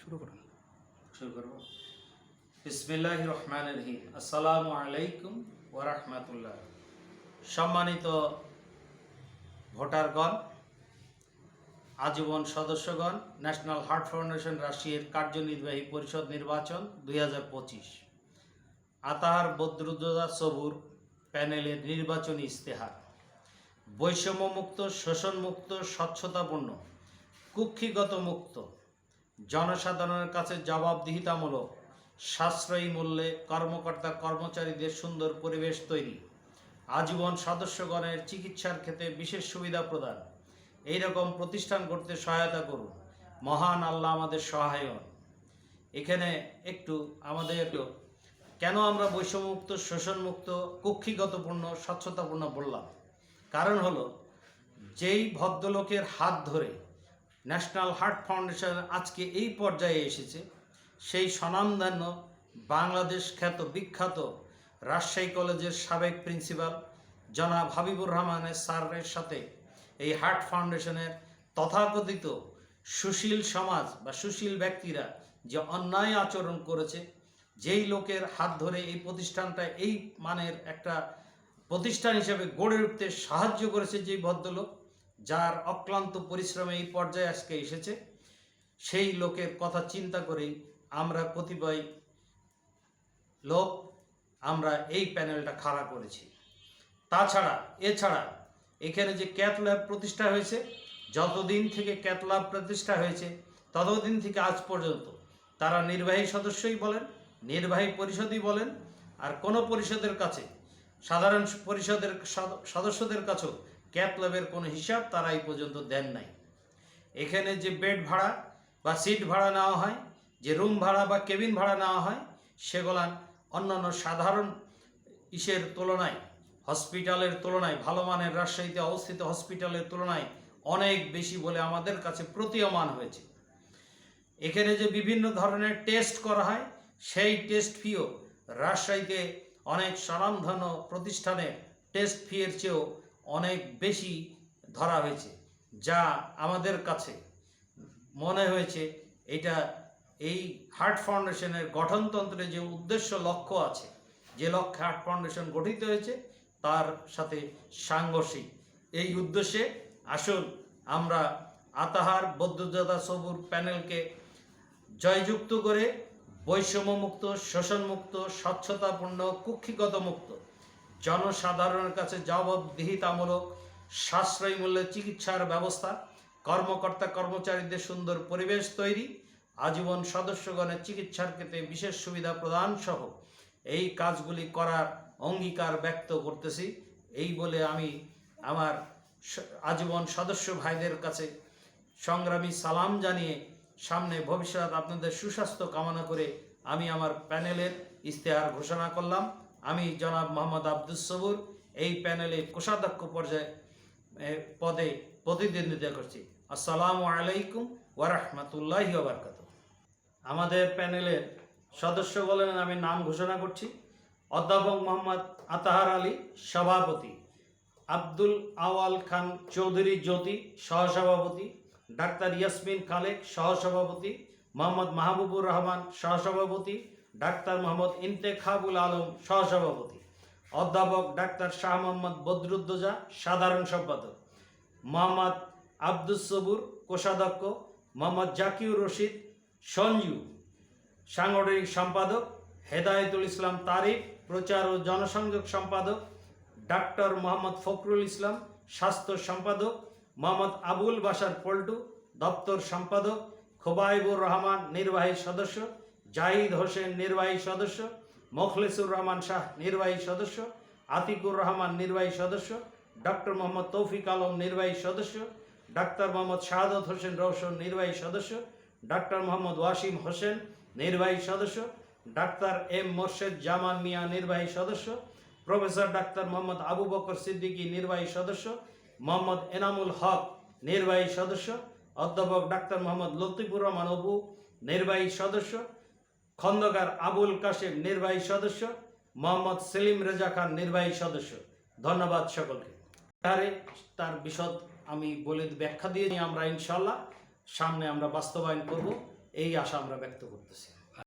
শুরু করুন শুরু করব। বিসমিল্লাহ রহমান রহিম। আসসালামু আলাইকুম ওরহমতুল্লাহ সম্মানিত ভোটারগণ, আজীবন সদস্যগণ, ন্যাশনাল হার্ট ফাউন্ডেশন রাশিয়ার কার্যনির্বাহী পরিষদ নির্বাচন দুই হাজার পঁচিশ। আতাহার বদরুদ্দোজা সবুর প্যানেলের নির্বাচনী ইস্তেহার বৈষম্যমুক্ত, শোষণমুক্ত, স্বচ্ছতাপূর্ণ কুক্ষিগত মুক্ত জনসাধারণের কাছে জবাবদিহিতামূলক, সাশ্রয়ী মূল্যে কর্মকর্তা কর্মচারীদের সুন্দর পরিবেশ তৈরি। আজীবন সদস্যগণের চিকিৎসার ক্ষেত্রে বিশেষ সুবিধা প্রদান। এই রকম প্রতিষ্ঠান করতে সহায়তা করুন। মহান আল্লাহ আমাদের সহায় এখানে একটু আমাদের কেন আমরা বৈষম্যমুক্ত, শোষণমুক্ত, কক্ষিগতপূর্ণ, স্বচ্ছতাপূর্ণ বললাম? কারণ হলো, যেই ভদ্রলোকের হাত ধরে ন্যাশনাল হার্ট ফাউন্ডেশন আজকে এই পর্যায়ে এসেছে। সেই স্বনামধন্য বাংলাদেশ খ্যাত বিখ্যাত রাজশাহী কলেজের সাবেক প্রিন্সিপাল জনাব হাবিবুর রহমানের স্যারের সাথে এই হার্ট ফাউন্ডেশনের তথাকথিত সুশীল সমাজ বা সুশীল ব্যক্তিরা যে অন্যায় আচরণ করেছে, যেই লোকের হাত ধরে এই প্রতিষ্ঠানটা এই মানের একটা প্রতিষ্ঠান হিসেবে গড়ে উঠতে সাহায্য করেছে যেই ভদ্রলোক যার অক্লান্ত পরিশ্রমে এই পর্যায়ে আজকে এসেছে, সেই লোকের কথা চিন্তা করেই আমরা কতিপয় লোক আমরা এই প্যানেলটা খাড়া করেছি। তাছাড়া, এছাড়া এখানে যে ক্যাথ ল্যাব প্রতিষ্ঠা হয়েছে, যতদিন থেকে ক্যাথ ল্যাব প্রতিষ্ঠা হয়েছে, ততদিন থেকে আজ পর্যন্ত তারা নির্বাহী সদস্যই বলেন, নির্বাহী পরিষদই বলেন, আর কোনো পরিষদের কাছে, সাধারণ পরিষদের সদ- সদস্যদের কাছেও ক্যাথ ল্যাবের কোনো হিসাব তারা এই পর্যন্ত দেন নাই। এখানে যে বেড ভাড়া বা সিট ভাড়া নেওয়া হয়, যে রুম ভাড়া বা কেবিন ভাড়া নেওয়া হয় সেগুলান অন্যান্য সাধারণ ইসের তুলনায়, হসপিটালের তুলনায়, ভালো মানের রাজশাহীতে অবস্থিত হসপিটালের তুলনায় অনেক বেশি বলে আমাদের কাছে প্রতীয়মান হয়েছে। এখানে যে বিভিন্ন ধরনের টেস্ট করা হয়, সেই টেস্ট ফিও রাজশাহীতে অনেক স্বনামধন্য প্রতিষ্ঠানের টেস্ট ফিয়ের চেয়েও অনেক বেশি ধরা হয়েছে, যা আমাদের কাছে মনে হয়েছে এটা এই হার্ট ফাউন্ডেশনের গঠনতন্ত্রে যে উদ্দেশ্য লক্ষ্য আছে, যে লক্ষ্যে হার্ট ফাউন্ডেশন গঠিত হয়েছে, তার সাথে সাংঘর্ষিক। এই উদ্দেশ্যে আসুন আমরা আতাহার বৌদ্ধদাদা সবুর প্যানেলকে জয়যুক্ত করে বৈষম্যমুক্ত, শোষণমুক্ত, স্বচ্ছতাপূর্ণ কুক্ষিগত মুক্ত জনসাধারণের কাছে জবাবদিহিতামূলক সাশ্রয়ী মূল্যে চিকিৎসার ব্যবস্থা, কর্মকর্তা কর্মচারীদের সুন্দর পরিবেশ তৈরি, আজীবন সদস্যগণের চিকিৎসার ক্ষেত্রে বিশেষ সুবিধা প্রদান সহ এই কাজগুলি করার অঙ্গীকার ব্যক্ত করতেছি। এই বলে আমি আমার আজীবন সদস্য ভাইদের কাছে সংগ্রামী সালাম জানিয়ে সামনে ভবিষ্যৎ আপনাদের সুস্বাস্থ্য কামনা করে আমি আমার প্যানেলের ইশতেহার ঘোষণা করলাম। আমি জনাব মোহাম্মদ আব্দুস সবুর এই প্যানেলে কোষাধ্যক্ষ পর্যায়ে পদে প্রতিদ্বন্দ্বিতা করছি। আসসালামু আলাইকুম ওয়ারহমতুল্লাহ বারকাত আমাদের প্যানেলের সদস্য বলেন আমি নাম ঘোষণা করছি। অধ্যাপক মোহাম্মদ আতাহার আলী, সভাপতি। আব্দুল আওয়াল খান চৌধুরী জ্যোতি, সহসভাপতি। ডাক্তার ইয়াসমিন খালেক, সহসভাপতি। মোহাম্মদ মাহবুবুর রহমান, সহসভাপতি। ডাক্তার মোহাম্মদ ইন্তেখাবুল আলম সহসভাপতি। অধ্যাপক ডাক্তার শাহ মোহাম্মদ বদরুদ্দোজা, সাধারণ সম্পাদক। মোহাম্মদ আব্দুস সবুর, কোষাধ্যক্ষ। মোহাম্মদ জাকিউর রশিদ, সঞ্জু। সাংগঠনিক সম্পাদক, হেদায়েতুল ইসলাম তারিফ, প্রচার ও জনসংযোগ সম্পাদক। ডাক্তার মোহাম্মদ ফখরুল ইসলাম, স্বাস্থ্য সম্পাদক। মোহাম্মদ আবুল বাসার পল্টু, দপ্তর সম্পাদক। খোবাইবুর রহমান, নির্বাহী সদস্য। জাহিদ হোসেন নির্বাহী সদস্য মোখলেসুর রহমান শাহ নির্বাহী সদস্য আতিকুর রহমান নির্বাহী সদস্য ডক্টর মোহাম্মদ তৌফিক আলম নির্বাহী সদস্য ডাক্তার মোহাম্মদ শাহাদত হোসেন রৌশন নির্বাহী সদস্য ডাক্তার মোহাম্মদ ওয়াসিম হোসেন নির্বাহী সদস্য ডাক্তার এম মোর্শেদ জামান মিয়া নির্বাহী সদস্য প্রফেসর ডাক্তার মোহাম্মদ আবু বকর সিদ্দিকী নির্বাহী সদস্য মোহাম্মদ এনামুল হক নির্বাহী সদস্য অধ্যাপক ডাক্তার মোহাম্মদ লতিফুর রহমান অবু নির্বাহী সদস্য খন্দকার আবুল কাশেম নির্বাহী সদস্য, মোহাম্মদ সেলিম রেজা খান নির্বাহী সদস্য। ধন্যবাদ সকলকে। তারে, তার বিশদ আমি বলে ব্যাখ্যা দিয়ে আমরা ইনশাল্লাহ সামনে আমরা বাস্তবায়ন করব। এই আশা আমরা ব্যক্ত করতেছি।